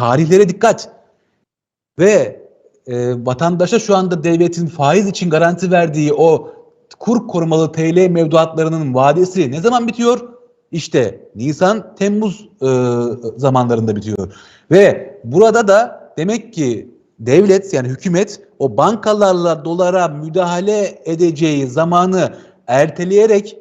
tarihlere dikkat. Ve e, vatandaşa şu anda devletin faiz için garanti verdiği o kur korumalı TL mevduatlarının vadesi ne zaman bitiyor? İşte Nisan, Temmuz e, zamanlarında bitiyor. Ve burada da demek ki devlet yani hükümet o bankalarla dolara müdahale edeceği zamanı erteleyerek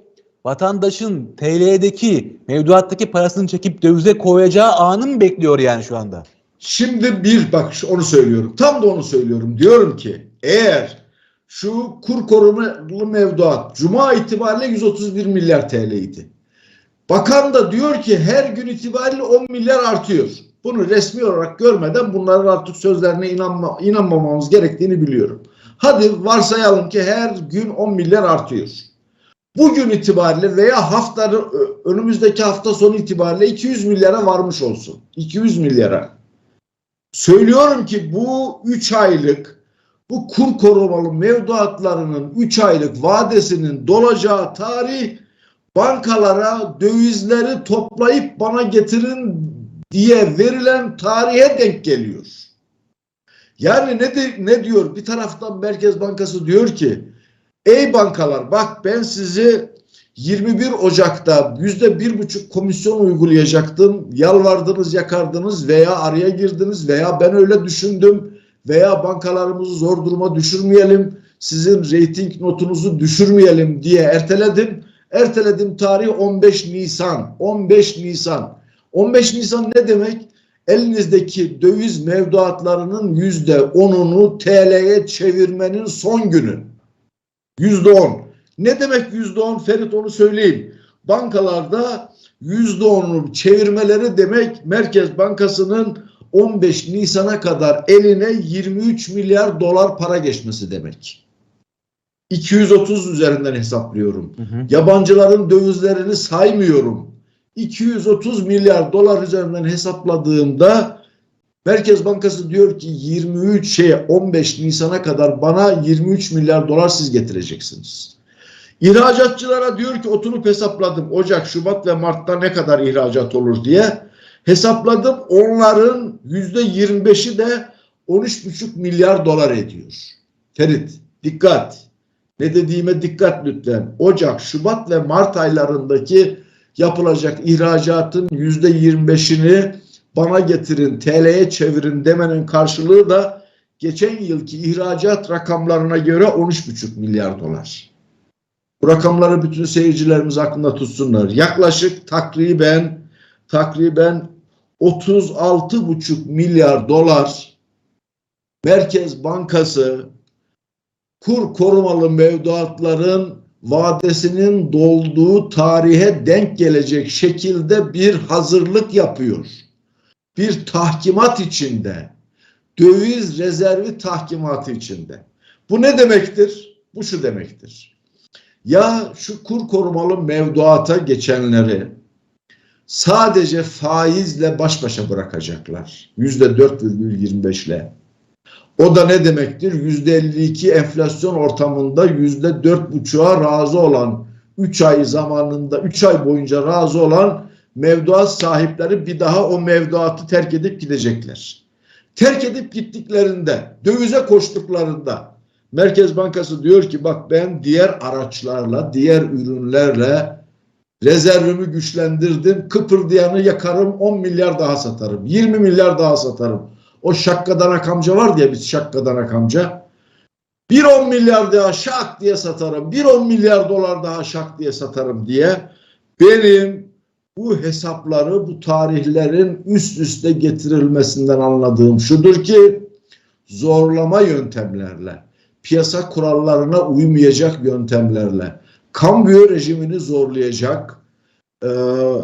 vatandaşın TL'deki mevduattaki parasını çekip dövize koyacağı anı mı bekliyor yani şu anda? Şimdi bir bak onu söylüyorum. Tam da onu söylüyorum. Diyorum ki eğer şu kur korumalı mevduat Cuma itibariyle 131 milyar TL idi. Bakan da diyor ki her gün itibariyle 10 milyar artıyor. Bunu resmi olarak görmeden bunların artık sözlerine inanma, inanmamamız gerektiğini biliyorum. Hadi varsayalım ki her gün 10 milyar artıyor. Bugün itibariyle veya haftanın ö- önümüzdeki hafta sonu itibariyle 200 milyara varmış olsun. 200 milyara. Söylüyorum ki bu 3 aylık bu kur korumalı mevduatlarının 3 aylık vadesinin dolacağı tarih bankalara dövizleri toplayıp bana getirin diye verilen tarihe denk geliyor. Yani ne, de, ne diyor? Bir taraftan Merkez Bankası diyor ki ey bankalar bak ben sizi 21 Ocak'ta yüzde bir buçuk komisyon uygulayacaktım. Yalvardınız, yakardınız veya araya girdiniz veya ben öyle düşündüm veya bankalarımızı zor duruma düşürmeyelim, sizin reyting notunuzu düşürmeyelim diye erteledim. Erteledim tarih 15 Nisan. 15 Nisan. 15 Nisan ne demek? Elinizdeki döviz mevduatlarının yüzde onunu TL'ye çevirmenin son günü. Yüzde on. Ne demek yüzde on? Ferit onu söyleyeyim. Bankalarda yüzde onu çevirmeleri demek Merkez Bankası'nın 15 Nisan'a kadar eline 23 milyar dolar para geçmesi demek. 230 üzerinden hesaplıyorum. Yabancıların dövizlerini saymıyorum. 230 milyar dolar üzerinden hesapladığımda Merkez Bankası diyor ki 23 şey 15 Nisan'a kadar bana 23 milyar dolar siz getireceksiniz. İhracatçılara diyor ki oturup hesapladım Ocak, Şubat ve Mart'ta ne kadar ihracat olur diye. Hesapladım onların yüzde 25'i de 13,5 milyar dolar ediyor. Ferit dikkat. Ne dediğime dikkat lütfen. Ocak, Şubat ve Mart aylarındaki yapılacak ihracatın yüzde 25'ini bana getirin, TL'ye çevirin demenin karşılığı da geçen yılki ihracat rakamlarına göre 13,5 milyar dolar. Bu rakamları bütün seyircilerimiz aklında tutsunlar. Yaklaşık takriben takriben 36,5 milyar dolar Merkez Bankası kur korumalı mevduatların vadesinin dolduğu tarihe denk gelecek şekilde bir hazırlık yapıyor. Bir tahkimat içinde. Döviz rezervi tahkimatı içinde. Bu ne demektir? Bu şu demektir. Ya şu kur korumalı mevduata geçenleri sadece faizle baş başa bırakacaklar. Yüzde 4,25 ile. O da ne demektir? Yüzde 52 enflasyon ortamında yüzde dört buçuğa razı olan 3 ay zamanında 3 ay boyunca razı olan mevduat sahipleri bir daha o mevduatı terk edip gidecekler. Terk edip gittiklerinde, dövize koştuklarında Merkez Bankası diyor ki bak ben diğer araçlarla, diğer ürünlerle rezervimi güçlendirdim. Kıpırdayanı yakarım 10 milyar daha satarım. 20 milyar daha satarım. O şakkadanak amca var diye biz şakkadanak amca. Bir 10 milyar daha şak diye satarım. Bir 10 milyar dolar daha şak diye satarım diye benim bu hesapları bu tarihlerin üst üste getirilmesinden anladığım şudur ki zorlama yöntemlerle piyasa kurallarına uymayacak yöntemlerle kambiyo rejimini zorlayacak e,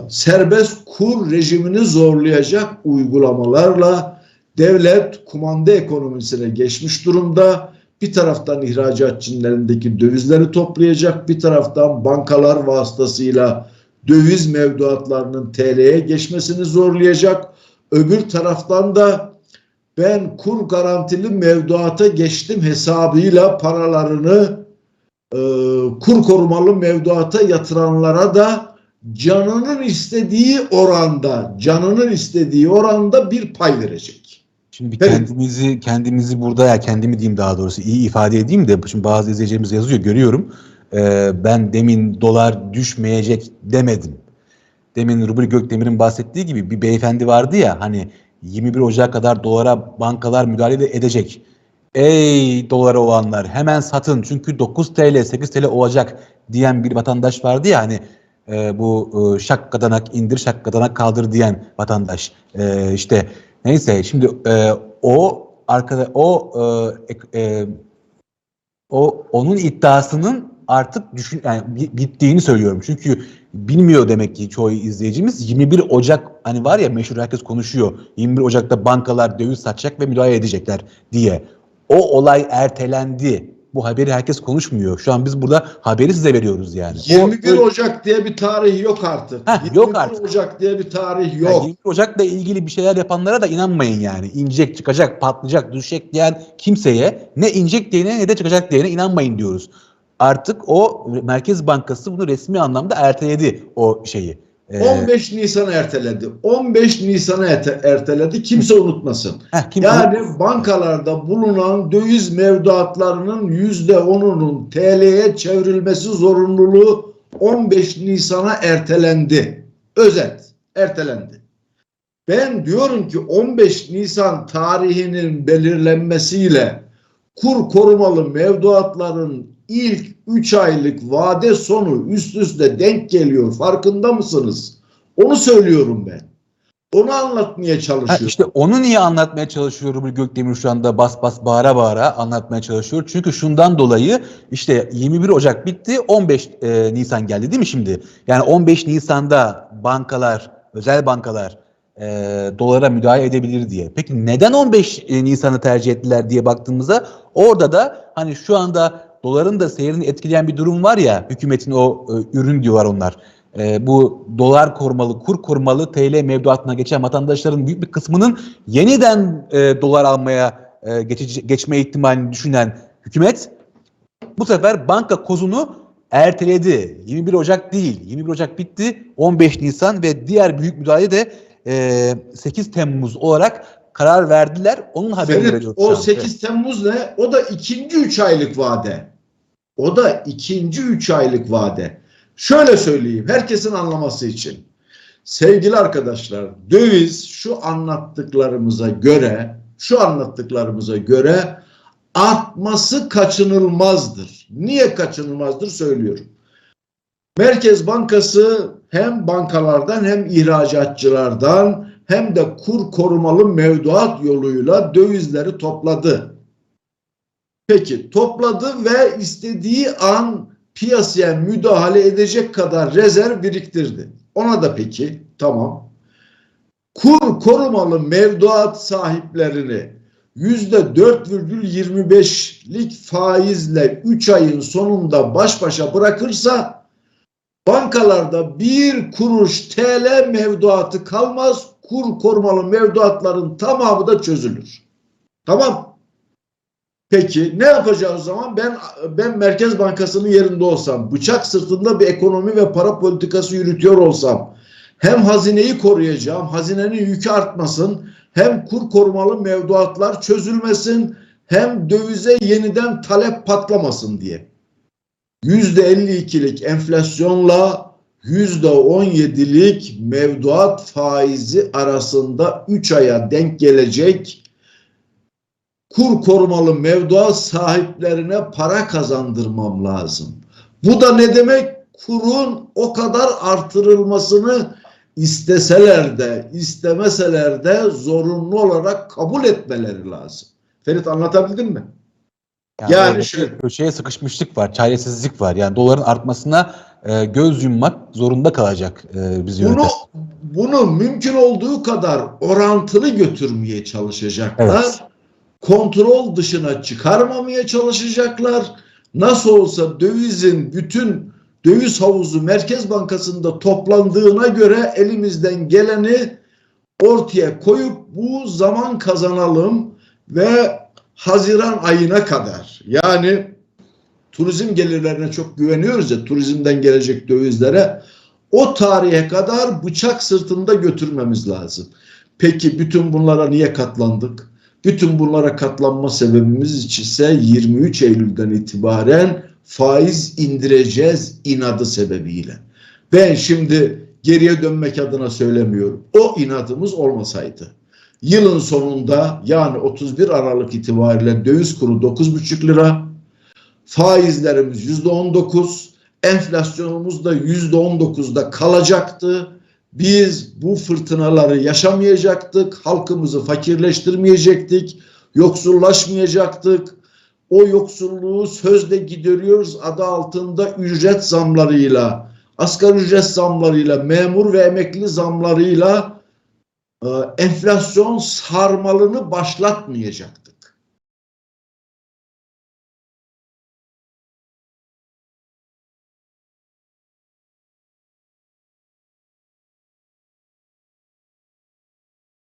serbest kur rejimini zorlayacak uygulamalarla devlet kumanda ekonomisine geçmiş durumda. Bir taraftan ihracatçının elindeki dövizleri toplayacak, bir taraftan bankalar vasıtasıyla döviz mevduatlarının TL'ye geçmesini zorlayacak. Öbür taraftan da ben kur garantili mevduata geçtim hesabıyla paralarını e, kur korumalı mevduata yatıranlara da canının istediği oranda, canının istediği oranda bir pay verecek. Şimdi Evet. kendimizi kendimizi burada ya kendimi diyeyim daha doğrusu iyi ifade edeyim de şimdi bazı izleyicilerimiz yazıyor görüyorum. Ee, ben demin dolar düşmeyecek demedim. Demin Rubri Gökdemir'in bahsettiği gibi bir beyefendi vardı ya hani 21 Ocak kadar dolara bankalar müdahale de edecek. Ey dolara olanlar hemen satın çünkü 9 TL 8 TL olacak diyen bir vatandaş vardı ya hani e, bu e, şakkadanak indir şakkadanak kaldır diyen vatandaş. E, işte neyse şimdi e, o arkada o e, e, o onun iddiasının artık düşün yani bi- bittiğini söylüyorum. Çünkü bilmiyor demek ki çoğu izleyicimiz 21 Ocak hani var ya meşhur herkes konuşuyor. 21 Ocak'ta bankalar döviz satacak ve müdahale edecekler diye. O olay ertelendi. Bu haberi herkes konuşmuyor. Şu an biz burada haberi size veriyoruz yani. O- 21 Ocak diye bir tarih yok artık. Heh, 21 yok artık. Ocak diye bir tarih Yani yok. 21 Ocak'la ilgili bir şeyler yapanlara da inanmayın yani. İnecek, çıkacak, patlayacak, düşecek diyen kimseye ne inecek diyene ne de çıkacak diyene inanmayın diyoruz. Artık o Merkez Bankası bunu resmi anlamda erteledi o şeyi. Ee, 15 Nisan'a erteledi. 15 Nisan'a erte- erteledi. Kimse unutmasın. heh, kim, Yani bankalarda bulunan döviz mevduatlarının %10'unun TL'ye çevrilmesi zorunluluğu 15 Nisan'a ertelendi. Özet, ertelendi. Ben diyorum ki 15 Nisan tarihinin belirlenmesiyle kur korumalı mevduatların ilk 3 aylık vade sonu üst üste denk geliyor. Farkında mısınız? Onu söylüyorum ben. Onu anlatmaya Ha, çalışıyorum. işte onu niye anlatmaya çalışıyor Rubri Gökdemir şu anda bas bas bağıra bağıra anlatmaya çalışıyor. Çünkü şundan dolayı işte 21 Ocak bitti 15 e, Nisan geldi değil mi şimdi? Yani 15 Nisan'da bankalar, özel bankalar e, dolara müdahale edebilir diye. Peki neden 15 Nisan'ı tercih ettiler diye baktığımızda orada da hani şu anda doların da seyrini etkileyen bir durum var ya hükümetin o e, ürün diyorlar onlar. E, bu dolar korumalı, kur korumalı TL mevduatına geçen vatandaşların büyük bir kısmının yeniden e, dolar almaya e, geçece- geçme ihtimalini düşünen hükümet bu sefer banka kozunu erteledi. 21 Ocak değil. 21 Ocak bitti. 15 Nisan ve diğer büyük müdahale de e, 8 Temmuz olarak karar verdiler. Onun haberini veriyoruz. o an. 8 Temmuz ne? O da ikinci 3 aylık vade. O da ikinci 3 aylık vade. Şöyle söyleyeyim herkesin anlaması için. Sevgili arkadaşlar, döviz şu anlattıklarımıza göre, şu anlattıklarımıza göre artması kaçınılmazdır. Niye kaçınılmazdır söylüyorum. Merkez Bankası hem bankalardan hem ihracatçılardan hem de kur korumalı mevduat yoluyla dövizleri topladı. Peki topladı ve istediği an piyasaya müdahale edecek kadar rezerv biriktirdi. Ona da peki tamam. Kur korumalı mevduat sahiplerini yüzde 4,25'lik faizle 3 ayın sonunda baş başa bırakırsa bankalarda bir kuruş TL mevduatı kalmaz. Kur korumalı mevduatların tamamı da çözülür. Tamam. Peki ne yapacağız o zaman? Ben ben Merkez Bankası'nın yerinde olsam, bıçak sırtında bir ekonomi ve para politikası yürütüyor olsam, hem hazineyi koruyacağım, hazinenin yükü artmasın, hem kur korumalı mevduatlar çözülmesin, hem dövize yeniden talep patlamasın diye. %52'lik enflasyonla %17'lik mevduat faizi arasında 3 aya denk gelecek kur korumalı mevduat sahiplerine para kazandırmam lazım. Bu da ne demek? Kurun o kadar artırılmasını isteseler de istemeseler de zorunlu olarak kabul etmeleri lazım. Ferit anlatabildim mi? Yani orada şöyle- köşeye sıkışmışlık var, çaresizlik var. Yani doların artmasına e, göz yummak zorunda kalacak e, biz Bunu yöneten. bunu mümkün olduğu kadar orantılı götürmeye çalışacaklar. Evet. Kontrol dışına çıkarmamaya çalışacaklar. Nasıl olsa dövizin bütün döviz havuzu Merkez Bankası'nda toplandığına göre elimizden geleni ortaya koyup bu zaman kazanalım ve Haziran ayına kadar yani turizm gelirlerine çok güveniyoruz ya turizmden gelecek dövizlere O tarihe kadar bıçak sırtında götürmemiz lazım. Peki bütün bunlara niye katlandık? Bütün bunlara katlanma sebebimiz ise 23 Eylül'den itibaren faiz indireceğiz inadı sebebiyle. Ben şimdi geriye dönmek adına söylemiyorum. O inadımız olmasaydı yılın sonunda yani 31 Aralık itibariyle döviz kuru 9,5 lira, faizlerimiz %19, enflasyonumuz da %19'da kalacaktı. Biz bu fırtınaları yaşamayacaktık, halkımızı fakirleştirmeyecektik, yoksullaşmayacaktık. O yoksulluğu sözde gideriyoruz adı altında ücret zamlarıyla, asgari ücret zamlarıyla, memur ve emekli zamlarıyla e, enflasyon sarmalını başlatmayacaktık.